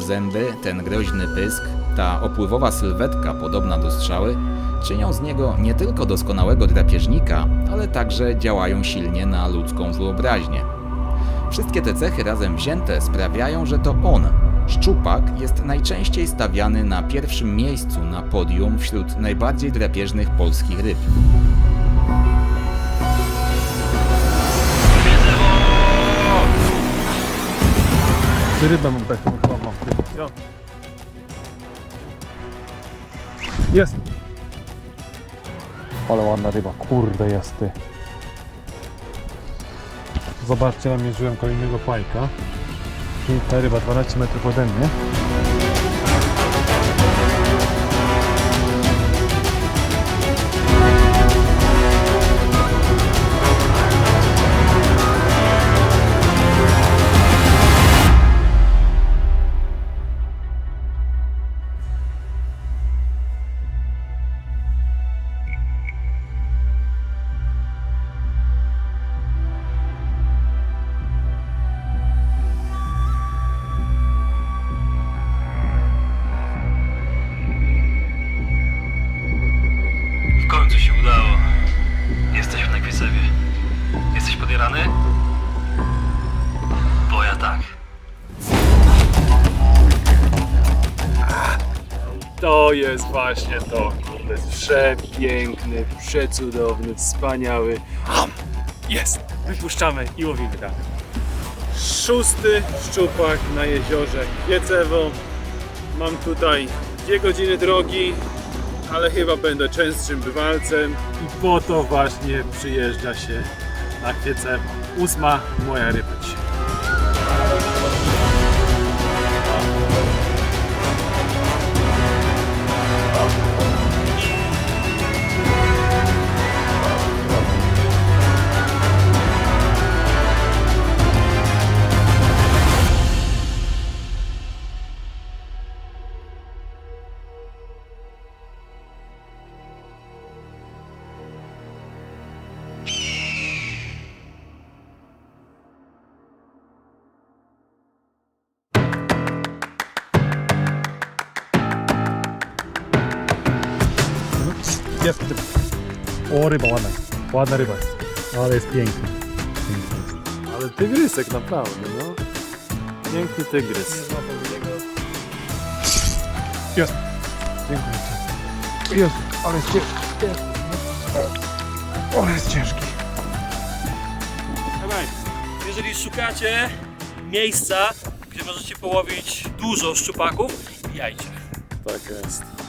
zęby, ten groźny pysk, ta opływowa sylwetka podobna do strzały, czynią z niego nie tylko doskonałego drapieżnika, ale także działają silnie na ludzką wyobraźnię. Wszystkie te cechy razem wzięte sprawiają, że to on, szczupak, jest najczęściej stawiany na pierwszym miejscu na podium wśród najbardziej drapieżnych polskich ryb. Ty rybę mam taką Ja. Jest! Ale ładna ryba, kurde jest ty. Zobaczcie, namierzyłem kolejnego fajka. Piękna ryba, 12 metrów ode mnie. Podjarany? Bo ja tak. To jest właśnie to, kurde, przepiękny, przecudowny, wspaniały. Jest! Wypuszczamy i łowimy tak. Szósty szczupak na jeziorze Kiecewo. Mam tutaj dwie godziny drogi, ale chyba będę częstszym bywalcem. I po to właśnie przyjeżdża się na Kiecewo. Ósma moja ryba. Jest. O, ryba ładna. Ładna ryba jest. Ale jest piękna. Piękna. Ale tygrysek naprawdę, no. Piękny tygrys. Jest. Dziękuję. Jest, ale jest ciężki. Ale jest ciężki. Dawaj. Jeżeli szukacie miejsca, gdzie możecie połowić dużo szczupaków, jajcie. Tak jest.